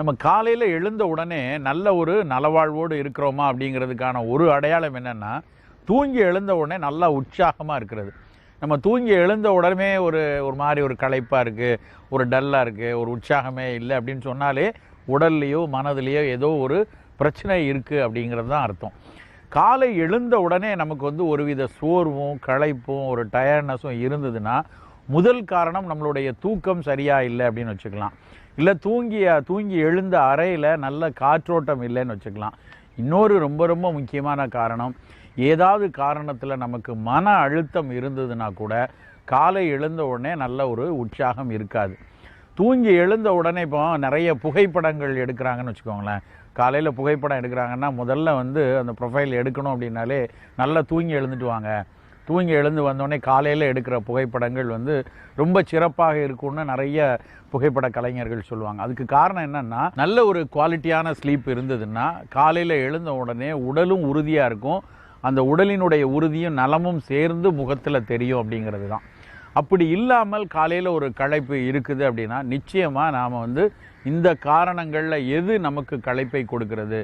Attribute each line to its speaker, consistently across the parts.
Speaker 1: நம்ம காலையில் எழுந்த உடனே நல்ல ஒரு நலவாழ்வோடு இருக்கிறோமா அப்படிங்கிறதுக்கான ஒரு அடையாளம் என்னென்னா தூங்கி எழுந்த உடனே நல்லா உற்சாகமாக இருக்கிறது. நம்ம தூங்கி எழுந்த உடனே ஒரு ஒரு மாதிரி ஒரு களைப்பாக இருக்குது ஒரு டல்லாக இருக்குது ஒரு உற்சாகமே இல்லை அப்படின்னு சொன்னாலே உடல்லையோ மனதிலையோ ஏதோ ஒரு பிரச்சனை இருக்குது அப்படிங்கிறது தான் அர்த்தம். காலை எழுந்த உடனே நமக்கு வந்து ஒருவித சோர்வும் களைப்பும் ஒரு டயர்னஸும் இருந்ததுன்னா முதல் காரணம் நம்மளுடைய தூக்கம் சரியாக இல்லை அப்படின்னு வச்சுக்கலாம். இல்லை தூங்கிய தூங்கி எழுந்த அறையில் நல்ல காற்றோட்டம் இல்லைன்னு வச்சுக்கலாம். இன்னொரு ரொம்ப ரொம்ப முக்கியமான காரணம் ஏதாவது காரணத்தில் நமக்கு மன அழுத்தம் இருந்ததுன்னா கூட காலை எழுந்த உடனே நல்ல ஒரு உற்சாகம் இருக்காது. தூங்கி எழுந்த உடனே இப்போ நிறைய புகைப்படங்கள் எடுக்கிறாங்கன்னு வச்சுக்கோங்களேன். காலையில் புகைப்படம் எடுக்கிறாங்கன்னா முதல்ல வந்து அந்த ப்ரொஃபைல் எடுக்கணும் அப்படின்னாலே நல்லா தூங்கி எழுந்துட்டு வாங்க. தூங்கி எழுந்து வந்தோடனே காலையில் எடுக்கிற புகைப்படங்கள் வந்து ரொம்ப சிறப்பாக இருக்கும்னு நிறைய புகைப்பட கலைஞர்கள் சொல்லுவாங்க. அதுக்கு காரணம் என்னன்னா நல்ல ஒரு குவாலிட்டியான ஸ்லீப் இருந்ததுன்னா காலையில் எழுந்த உடனே உடலும் உறுதியாக இருக்கும். அந்த உடலினுடைய உறுதியும் நலமும் சேர்ந்து முகத்தில் தெரியும் அப்படிங்கிறது தான். அப்படி இல்லாமல் காலையில் ஒரு களைப்பு இருக்குது அப்படின்னா நிச்சயமாக நாம் வந்து இந்த காரணங்களில் எது நமக்கு களைப்பை கொடுக்கிறது?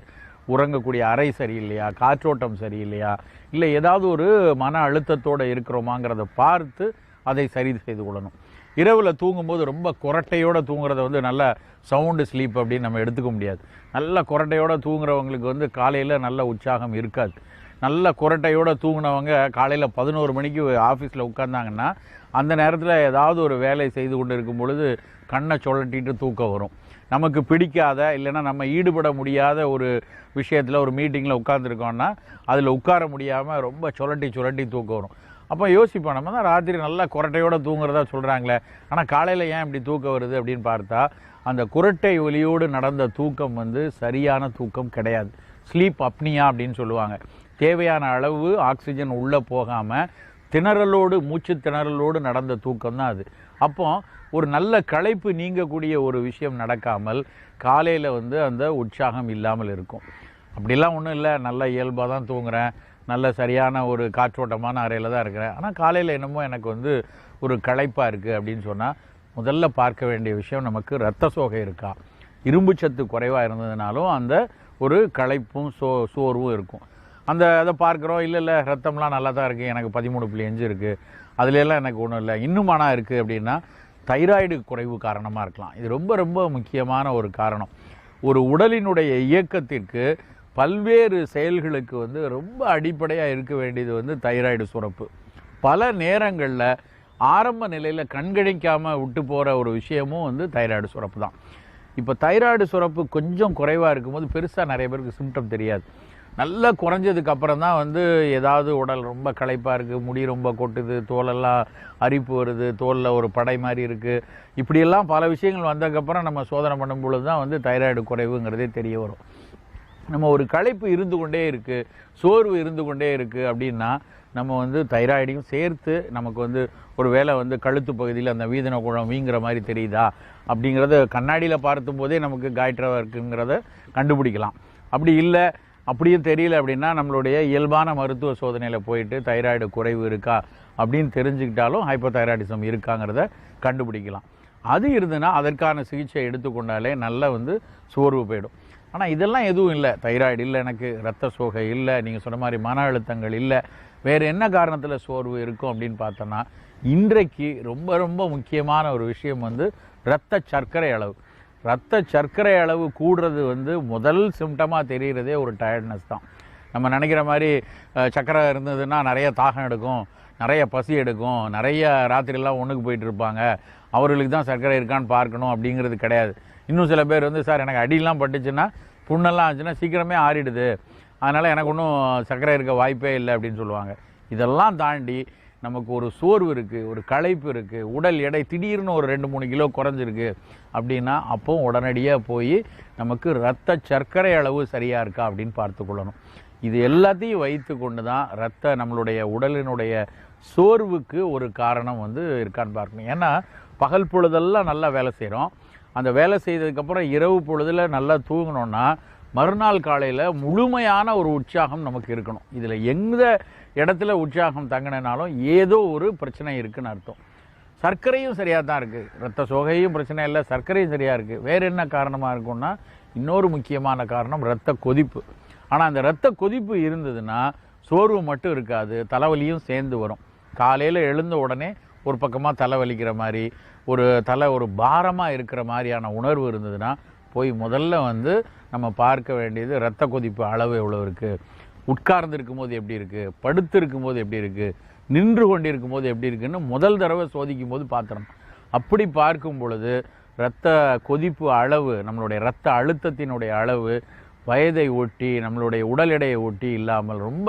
Speaker 1: உறங்கக்கூடிய அறை சரியில்லையா? காற்றோட்டம் சரியில்லையா? இல்லை ஏதாவது ஒரு மன அழுத்தத்தோடு இருக்கிறோமாங்கிறத பார்த்து அதை சரி செய்து கொள்ளணும். இரவில் தூங்கும்போது ரொம்ப குரட்டையோடு தூங்குறத வந்து நல்ல சவுண்டு ஸ்லீப் அப்படின்னு நம்ம எடுத்துக்க முடியாது. நல்ல குரட்டையோடு தூங்குறவங்களுக்கு வந்து காலையில் நல்ல உற்சாகம் இருக்காது. நல்ல குரட்டையோடு தூங்கினவங்க காலையில் பதினோரு மணிக்கு ஆஃபீஸில் உட்காந்தாங்கன்னா அந்த நேரத்தில் ஏதாவது ஒரு வேலை செய்து கொண்டு இருக்கும் பொழுது கண்ணை சுழட்டிட்டு தூக்கம் வரும். நமக்கு பிடிக்காத இல்லைன்னா நம்ம ஈடுபட முடியாத ஒரு விஷயத்தில் ஒரு மீட்டிங்கில் உட்காந்துருக்கோம்னா அதில் உட்கார முடியாமல் ரொம்ப சுழட்டி சுழட்டி தூக்கம் வரும். அப்போ யோசிப்போம் நம்ம தான் ராத்திரி நல்லா குரட்டையோடு தூங்குறதா சொல்கிறாங்களே ஆனால் காலையில் ஏன் இப்படி தூக்கம் வருது அப்படின்னு பார்த்தா அந்த குரட்டை ஒலியோடு நடந்த தூக்கம் வந்து சரியான தூக்கம் கிடையாது. ஸ்லீப் அப்னியா அப்படின்னு சொல்லுவாங்க. தேவையான அளவு ஆக்சிஜன் உள்ளே போகாமல் திணறலோடு மூச்சு திணறலோடு நடந்த தூக்கம் தான் அது. அப்போது ஒரு நல்ல களைப்பு நீங்கக்கூடிய ஒரு விஷயம் நடக்காமல் காலையில் வந்து அந்த உற்சாகம் இல்லாமல் இருக்கும். அப்படிலாம் ஒன்றும் இல்லை. நல்ல இயல்பாக தான் தூங்குறேன். நல்ல சரியான ஒரு காற்றோட்டமான அறையில் தான் இருக்கிறேன். ஆனால் காலையில் என்னமோ எனக்கு வந்து ஒரு களைப்பாக இருக்குது அப்படின்னு சொன்னால் முதல்ல பார்க்க வேண்டிய விஷயம் நமக்கு இரத்த சோகை இருக்கா? இரும்பு சத்து குறைவாக இருந்ததுனாலும் அந்த ஒரு களைப்பும் சோ சோர்வும் இருக்கும். அந்த அதை பார்க்குறோம். இல்லை இல்லை ரத்தம்லாம் நல்லா தான் இருக்குது எனக்கு பதிமூணு புள்ளி அஞ்சு இருக்குது அதுலெல்லாம் எனக்கு ஒன்றும் இல்லை. இன்னும் ஆனால் இருக்குது அப்படின்னா தைராய்டு குறைவு காரணமாக இருக்கலாம். இது ரொம்ப ரொம்ப முக்கியமான ஒரு காரணம். ஒரு உடலினுடைய இயக்கத்திற்கு பல்வேறு செயல்களுக்கு வந்து ரொம்ப அடிப்படையாக இருக்க வேண்டியது வந்து தைராய்டு சுரப்பு. பல நேரங்களில் ஆரம்ப நிலையில் கண்கணிக்காமல் விட்டு போகிற ஒரு விஷயமும் வந்து தைராய்டு சுரப்பு தான். இப்போ தைராய்டு சுரப்பு கொஞ்சம் குறைவாக இருக்கும்போது பெருசாக நிறைய பேருக்கு சிம்டம் தெரியாது. நல்லா குறைஞ்சதுக்கு அப்புறம் தான் வந்து ஏதாவது உடல் ரொம்ப களைப்பாக இருக்குது முடி ரொம்ப கொட்டுது தோலெல்லாம் அரிப்பு வருது தோலில் ஒரு படை மாதிரி இருக்குது இப்படியெல்லாம் பல விஷயங்கள் வந்ததுக்கப்புறம் நம்ம சோதனை பண்ணும் பொழுது தான் வந்து தைராய்டு குறைவுங்கிறதே தெரிய வரும். நம்ம ஒரு களைப்பு இருந்து கொண்டே இருக்குது சோர்வு இருந்து கொண்டே இருக்குது அப்படின்னா நம்ம வந்து தைராய்டையும் சேர்த்து நமக்கு வந்து ஒரு வேளை வந்து கழுத்து பகுதியில் அந்த வீதன குழம் வீங்குற மாதிரி தெரியுதா அப்படிங்கிறத கண்ணாடியில் பார்த்தும் போதே நமக்கு காய்ட்ரவாக இருக்குங்கிறத கண்டுபிடிக்கலாம். அப்படி இல்லை அப்படியும் தெரியல அப்படின்னா நம்மளுடைய இயல்பான மருத்துவ சோதனையில் போயிட்டு தைராய்டு குறைவு இருக்கா அப்படின்னு தெரிஞ்சுக்கிட்டாலும் ஹைப்போதைராய்டிசம் இருக்காங்கிறத கண்டுபிடிக்கலாம். அது இருந்ததுன்னா அதற்கான சிகிச்சை எடுத்துக்கொண்டாலே நல்லா வந்து சோர்வு போயிடும். ஆனால் இதெல்லாம் எதுவும் இல்லை. தைராய்டு இல்லை எனக்கு ரத்த சோகை இல்லை நீங்கள் சொன்ன மாதிரி மன அழுத்தங்கள் இல்லை வேறு என்ன காரணத்தில் சோர்வு இருக்கும் அப்படின்னு பார்த்தோன்னா இன்றைக்கு ரொம்ப ரொம்ப முக்கியமான ஒரு விஷயம் வந்து இரத்த சர்க்கரை அளவு. ரத்த சர்க்கரை அளவு கூடுறது வந்து முதல் சிம்டமாக தெரிகிறதே ஒரு டயர்ட்னஸ் தான். நம்ம நினைக்கிற மாதிரி சக்கரை சர்க்கரை இருந்ததுன்னா நிறைய தாகம் எடுக்கும் நிறைய பசி எடுக்கும் நிறைய ராத்திரிலாம் ஒன்றுக்கு போயிட்டு இருப்பாங்க. அவர்களுக்கு தான் சர்க்கரை இருக்கான்னு பார்க்கணும் அப்படிங்கிறது கிடையாது. இன்னும் சில பேர் வந்து சார் எனக்கு அடியெல்லாம் பட்டுச்சுன்னா புண்ணெல்லாம் ஆச்சுன்னா சீக்கிரமே ஆறிடுது. அதனால் எனக்கு ஒன்றும் சர்க்கரை இருக்க வாய்ப்பே இல்லை அப்படின்னு சொல்லுவாங்க. இதெல்லாம் தாண்டி நமக்கு ஒரு சோர்வு இருக்குது ஒரு களைப்பு இருக்குது உடல் எடை திடீர்னு ஒரு ரெண்டு மூணு கிலோ குறைஞ்சிருக்கு அப்படின்னா அப்போ உடனடியாக போய் நமக்கு ரத்த சர்க்கரை அளவு சரியாக இருக்கா அப்படின்னு பார்த்துக்கொள்ளணும் இது எல்லாத்தையும் வைத்து கொண்டு தான் ரத்த நம்மளுடைய உடலினுடைய சோர்வுக்கு ஒரு காரணம் வந்து இருக்கான்னு பார்க்கணும். ஏன்னா பகல் பொழுதெல்லாம் நல்லா வேலை செய்கிறோம் அந்த வேலை செய்ததுக்கப்புறம் இரவு பொழுதில் நல்லா தூங்கினோன்னா மறுநாள் காலையில் முழுமையான ஒரு உற்சாகம் நமக்கு இருக்கணும். இதில் எந்த இடத்துல உற்சாகம் தங்கினாலும் ஏதோ ஒரு பிரச்சனை இருக்குன்னு அர்த்தம். சர்க்கரையும் சரியாக தான் இருக்குது ரத்த சோகையும் பிரச்சனை இல்லை சர்க்கரையும் சரியாக இருக்குது வேறு என்ன காரணமாக இருக்கும்னா இன்னொரு முக்கியமான காரணம் இரத்த கொதிப்பு. ஆனால் அந்த இரத்த கொதிப்பு இருந்ததுன்னா சோர்வு மட்டும் இருக்காது தலைவலியும் சேர்ந்து வரும். காலையில் எழுந்த உடனே ஒரு பக்கமாக தலை வலிக்கிற மாதிரி ஒரு தலை ஒரு பாரமாக இருக்கிற மாதிரியான உணர்வு இருந்ததுன்னா போய் முதல்ல வந்து நம்ம பார்க்க வேண்டியது இரத்த கொதிப்பு அளவு எவ்வளோ இருக்குது உட்கார்ந்து இருக்கும்போது எப்படி இருக்குது படுத்து இருக்கும்போது எப்படி இருக்குது நின்று கொண்டு இருக்கும்போது எப்படி இருக்குன்னு முதல் தடவை சோதிக்கும் போது பார்த்துறோம் அப்படி பார்க்கும் பொழுது இரத்த கொதிப்பு அளவு நம்மளுடைய இரத்த அழுத்தத்தினுடைய அளவு வயதை ஒட்டி நம்மளுடைய உடல் எடையை ஒட்டி இல்லாமல் ரொம்ப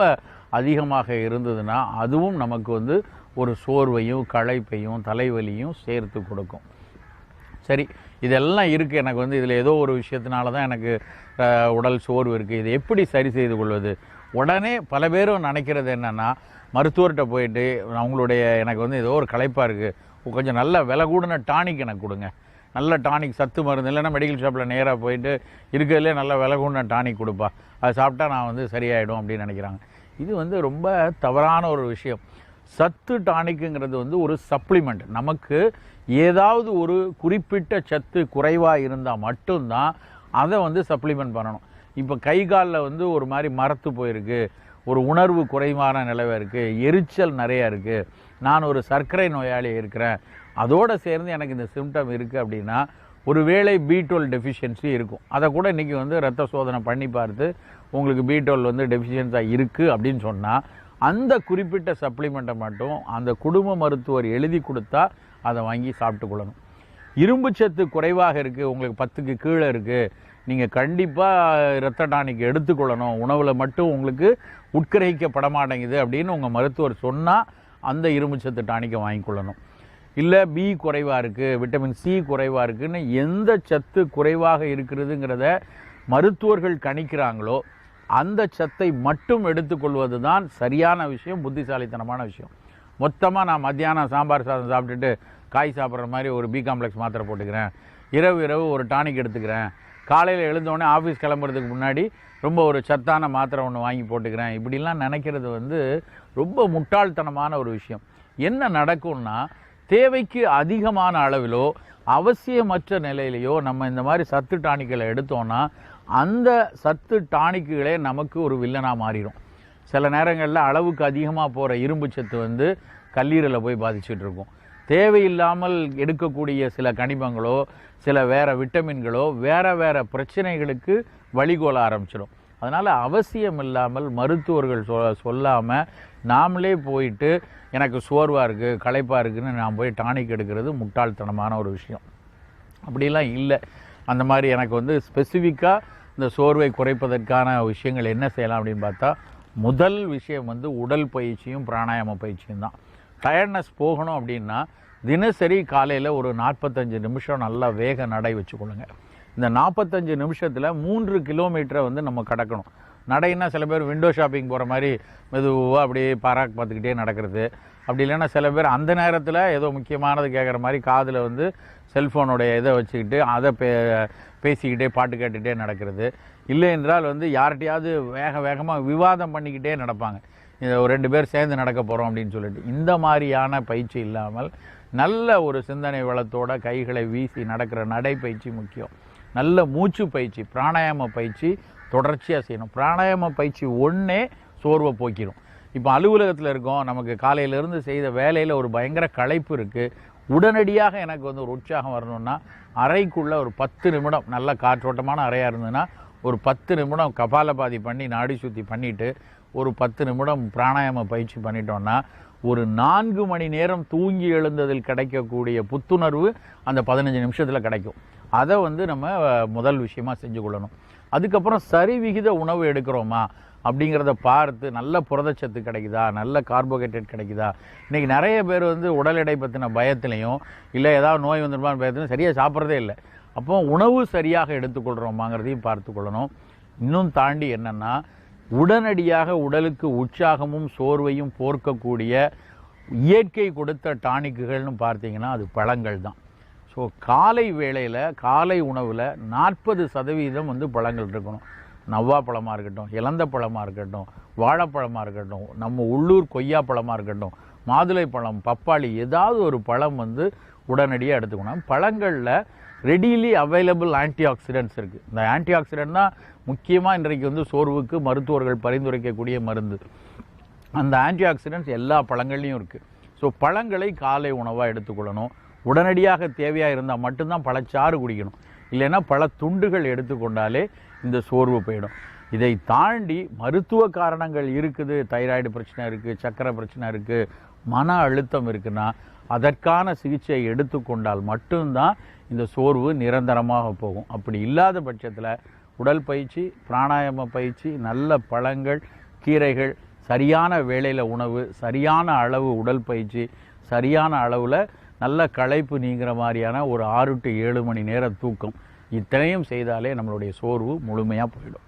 Speaker 1: அதிகமாக இருந்ததுன்னா அதுவும் நமக்கு வந்து ஒரு சோர்வையும் களைப்பையும் தலைவலியும் சேர்த்து கொடுக்கும். சரி இதெல்லாம் இருக்குது எனக்கு வந்து இதில் ஏதோ ஒரு விஷயத்தினால தான் எனக்கு உடல் சோர்வு இருக்குது இதை எப்படி சரி செய்து கொள்வது? உடனே பல பேரும் நினைக்கிறது என்னென்னா மருத்துவர்கிட்ட போயிட்டு அவங்களுடைய எனக்கு வந்து ஏதோ ஒரு களைப்பாக இருக்குது கொஞ்சம் நல்ல விலை கூடின டானிக் எனக்கு கொடுங்க. நல்ல டானிக் சத்து மருந்து இல்லைன்னா மெடிக்கல் ஷாப்பில் நேராக போயிட்டு இருக்கிறதுலே நல்ல விலை கூடின டானிக் கொடுப்பா. அதை சாப்பிட்டா நான் வந்து சரியாயிடும் அப்படின்னு நினைக்கிறாங்க. இது வந்து ரொம்ப தவறான ஒரு விஷயம். சத்து டானிக்குங்கிறது வந்து ஒரு சப்ளிமெண்ட் நமக்கு ஏதாவது ஒரு குறிப்பிட்ட சத்து குறைவாக இருந்தால் மட்டும்தான் அதை வந்து சப்ளிமெண்ட் பண்ணணும். இப்போ கை காலில் வந்து ஒரு மாதிரி மரத்து போயிருக்கு ஒரு உணர்வு குறைவான நிலவை இருக்குது எரிச்சல் நிறையா இருக்குது நான் ஒரு சர்க்கரை நோயாளி இருக்கிறேன். அதோடு சேர்ந்து எனக்கு இந்த சிம்டம் இருக்குது அப்படின்னா ஒருவேளை பி டுவெல் டெஃபிஷியன்சி இருக்கும். அதை கூட இன்றைக்கி வந்து ரத்த சோதனை பண்ணி பார்த்து உங்களுக்கு பி டுவெல் வந்து டெஃபிஷியன்ஸாக இருக்குது அப்படின்னு சொன்னால் அந்த குறிப்பிட்ட சப்ளிமெண்ட்டை மட்டும் அந்த குடும்ப மருத்துவர் எழுதி கொடுத்தா அதை வாங்கி சாப்பிட்டு கொள்ளணும். இரும்பு சத்து குறைவாக இருக்குது உங்களுக்கு பத்துக்கு கீழே இருக்குது நீங்கள் கண்டிப்பாக இரத்த டானிக் எடுத்துக்கொள்ளணும் உணவில் மட்டும் உங்களுக்கு உட்கிரகிக்கப்பட மாட்டேங்குது அப்படின்னு உங்கள் மருத்துவர் சொன்னால் அந்த இரும்பு சத்து டானிக்கை வாங்கிக்கொள்ளணும் இல்லை பி குறைவாக இருக்குது விட்டமின் சி குறைவாக இருக்குதுன்னு எந்த சத்து குறைவாக இருக்கிறதுங்கிறத மருத்துவர்கள் கணிக்கிறாங்களோ அந்த சத்தை மட்டும் எடுத்துக்கொள்வது தான் சரியான விஷயம் புத்திசாலித்தனமான விஷயம். மொத்தமாக நான் மத்தியானம் சாம்பார் சாதம் சாப்பிட்டுட்டு காய் சாப்பிட்ற மாதிரி ஒரு பி காம்ப்ளெக்ஸ் மாத்திரை போட்டுக்கிறேன். இரவு இரவு ஒரு டானிக் எடுத்துக்கிறேன். காலையில் எழுந்தோடனே ஆஃபீஸ் கிளம்புறதுக்கு முன்னாடி ரொம்ப ஒரு சத்தான மாத்திரை ஒன்று வாங்கி போட்டுக்கிறேன். இப்படிலாம் நினைக்கிறது வந்து ரொம்ப முட்டாள்தனமான ஒரு விஷயம். என்ன நடக்கும்னா தேவைக்கு அதிகமான அளவிலோ அவசியமற்ற நிலையிலையோ நம்ம இந்த மாதிரி சத்து டானிக்களை எடுத்தோம்னா அந்த சத்து டானிக்குகளே நமக்கு ஒரு வில்லனாக மாறிடும் சில நேரங்களில் அளவுக்கு அதிகமாக போகிற இரும்பு சத்து வந்து கல்லீரலை போய் பாதிச்சுட்டு இருக்கும் தேவையில்லாமல் எடுக்கக்கூடிய சில கனிமங்களோ சில வேற விட்டமின்களோ வேறு வேறு பிரச்சனைகளுக்கு வழிகோல ஆரம்பிச்சிடும் அதனால் அவசியம் இல்லாமல் மருத்துவர்கள் சொ சொல்லாமல் நாமளே போயிட்டு எனக்கு சோர்வாக இருக்குது களைப்பாக இருக்குதுன்னு நான் போய் டானிக் எடுக்கிறது முட்டாள்தனமான ஒரு விஷயம். அப்படிலாம் இல்லை. அந்த மாதிரி எனக்கு வந்து ஸ்பெசிஃபிக்காக இந்த சோர்வை குறைப்பதற்கான விஷயங்கள் என்ன செய்யலாம் அப்படின்னு பார்த்தா முதல் விஷயம் வந்து உடல் பயிற்சியும் பிராணாயாம பயிற்சியும் தான். டயர்ட்னஸ் போகணும் அப்படின்னா தினசரி காலையில் ஒரு நாற்பத்தஞ்சு நிமிஷம் நல்லா வேக நடை வச்சுக்கொள்ளுங்க. இந்த நாற்பத்தஞ்சு நிமிஷத்தில் மூன்று கிலோமீட்டரை வந்து நம்ம கடக்கணும். நடைன்னா சில பேர் விண்டோ ஷாப்பிங் போகிற மாதிரி மெதுவாக அப்படியே பாராக் பார்த்துக்கிட்டே நடக்கிறது. அப்படி இல்லைன்னா சில பேர் அந்த நேரத்தில் ஏதோ முக்கியமானது கேட்குற மாதிரி காதில் வந்து செல்ஃபோனுடைய இதை வச்சுக்கிட்டு அதை பே பேசிக்கிட்டே பாட்டு கேட்டுகிட்டே நடக்கிறது. இல்லை என்றால் வந்து யார்கிட்டையாவது வேக வேகமாக விவாதம் பண்ணிக்கிட்டே நடப்பாங்க. இதை ஒரு ரெண்டு பேர் சேர்ந்து நடக்க போகிறோம் அப்படின்னு சொல்லிட்டு. இந்த மாதிரியான பயிற்சி இல்லாமல் நல்ல ஒரு சிந்தனை வளத்தோட கைகளை வீசி நடக்கிற நடைப்பயிற்சி முக்கியம். நல்ல மூச்சு பயிற்சி பிராணாயாம பயிற்சி தொடர்ச்சியாக செய்யணும். பிராணாயாம பயிற்சி ஒன்றே சோர்வை போக்கிடும் இப்போ அலுவலகத்தில் இருக்கோம் நமக்கு காலையிலேருந்து செய்த வேலையில் ஒரு பயங்கர களைப்பு இருக்குது உடனடியாக எனக்கு வந்து ஒரு உற்சாகம் வரணும்னா அறைக்குள்ளே ஒரு பத்து நிமிடம் நல்ல காற்றோட்டமான அறையாக இருந்ததுன்னா ஒரு பத்து நிமிடம் கபாலபாதி பண்ணி நாடி சுத்தி பண்ணிவிட்டு ஒரு பத்து நிமிடம் பிராணாயாம பயிற்சி பண்ணிட்டோன்னா ஒரு நான்கு மணி நேரம் தூங்கி எழுந்ததில் கிடைக்கக்கூடிய புத்துணர்வு அந்த பதினஞ்சு நிமிஷத்தில் கிடைக்கும். அதை வந்து நம்ம முதல் விஷயமா செஞ்சு கொள்ளணும். அதுக்கப்புறம் சரிவிகித உணவு எடுக்கிறோமா அப்படிங்கிறத பார்த்து நல்ல புரதச்சத்து கிடைக்குதா? நல்ல கார்போஹைட்ரேட் கிடைக்குதா? இன்றைக்கி நிறைய பேர் வந்து உடல் எடை பற்றின பயத்துலையும் இல்லை ஏதாவது நோய் வந்துருமான்னு பயத்துலையும் சரியாக சாப்பிட்றதே இல்லை. அப்போ உணவு சரியாக எடுத்துக்கொள்கிறோமாங்கிறதையும் பார்த்து கொள்ளணும். இன்னும் தாண்டி என்னென்னா உடனடியாக உடலுக்கு உற்சாகமும் சோர்வையும் போர்க்கக்கூடிய இயற்கை கொடுத்த டானிக்குகள்னு பார்த்தீங்கன்னா அது பழங்கள் தான் ஸோ காலை வேளையில் காலை உணவில் நாற்பது சதவீதம் வந்து பழங்கள் இருக்கணும். நவ்வா பழமாக இருக்கட்டும் இலந்த பழமாக இருக்கட்டும் வாழைப்பழமாக இருக்கட்டும் நம்ம உள்ளூர் கொய்யா பழமாக இருக்கட்டும் மாதுளை பழம் பப்பாளி ஏதாவது ஒரு பழம் வந்து உடனடியாக எடுத்துக்கணும். பழங்களில் ரெடிலி அவைலபிள் ஆன்டி ஆக்சிடென்ட்ஸ் இருக்குது இந்த ஆன்டி ஆக்சிடென்ட் தான் முக்கியமாக இன்றைக்கு வந்து சோர்வுக்கு மருத்துவர்கள் பரிந்துரைக்கக்கூடிய மருந்து. அந்த ஆன்டி ஆக்சிடென்ட்ஸ் எல்லா பழங்கள்லையும் இருக்குது ஸோ பழங்களை காலை உணவாக எடுத்துக்கொள்ளணும். உடனடியாக தேவையாக இருந்தால் மட்டும்தான் பழச்சாறு குடிக்கணும். இல்லைன்னா பல துண்டுகள் எடுத்துக்கொண்டாலே இந்த சோர்வு போயிடும். இதை தாண்டி மருத்துவ காரணங்கள் இருக்குது. தைராய்டு பிரச்சனை இருக்குது சக்கரை பிரச்சனை இருக்குது மன அழுத்தம் இருக்குன்னா அதற்கான சிகிச்சையை எடுத்துக்கொண்டால் மட்டும்தான் இந்த சோர்வு நிரந்தரமாக போகும். அப்படி இல்லாத பட்சத்தில் உடல் பயிற்சி பிராணாயாம பயிற்சி நல்ல பழங்கள் கீரைகள் சரியான வேளையில் உணவு சரியான அளவு உடல் பயிற்சி சரியான அளவில் நல்ல களைப்பு நீங்கிற மாதிரியான ஒரு ஆறு டு ஏழு மணி நேரம் தூக்கம் இத்தனையும் செய்தாலே நம்மளுடைய சோர்வு முழுமையாக போயிடும்.